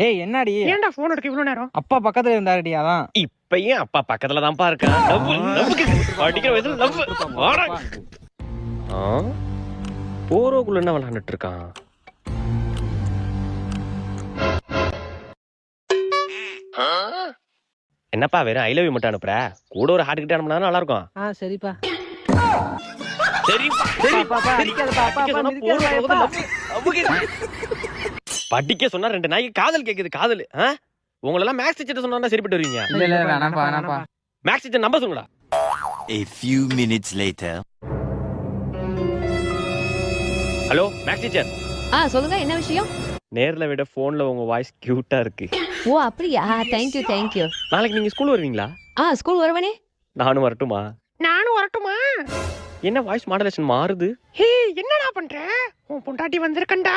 ஏய் என்னடி? ஏன்டா போன் எடுக்க இவ்வளவு நேரம்? அப்பா பக்கத்துல இருந்தாருடி அதான். இப்பயும் அப்பா பக்கத்துல தான்ப்பா இருக்கான் வயசுல. வாடா. ஆ? போறோக்குள்ள என்ன விளையாண்டுட்டு இருக்கான் என்னப்பா வெறும் ஐ லவ் யூ மட்டும் அனுப்புற? கூட ஒரு ஹார்ட் கிட்ட அனுப்புனா நல்லா இருக்கும் ஆ சரிப்பா. சரி சரி அப்பா, அப்பா, சரி. அடிக்காதப்பா, அப்பா, படிக்க படிக்க சொன்னா ரெண்டு நாய்க்கு காதல் கேக்குது காதல்? உங்களெல்லாம் மேக்ஸ் டீச்சர் சொன்னா சரிப்பட்டு வருவீங்க. இல்ல இல்ல வேணாம்ப்பா வேணாம்ப்பா. மேக்ஸ் டீச்சர் நம்ப சொல்லுடா. A few minutes later. Hello maths teacher ஆ சொல்லுங்க என்ன விஷயம்? நேர்ல விட போன்ல உங்க வாய்ஸ் கியூட்டா இருக்கு. ஓ அப்படியா? தேங்க்யூ தேங்க்யூ நாளைக்கு நீங்க ஸ்கூல் வருவீங்களா? ஆ ஸ்கூல் வருவனே. நானும் வரட்டுமா? நானும் வரட்டுமா? என்ன வாய்ஸ் மாடலேஷன் மாறுது? ஹே என்னடா பண்ற? உன் பொண்டாட்டி வந்திருக்கண்டா.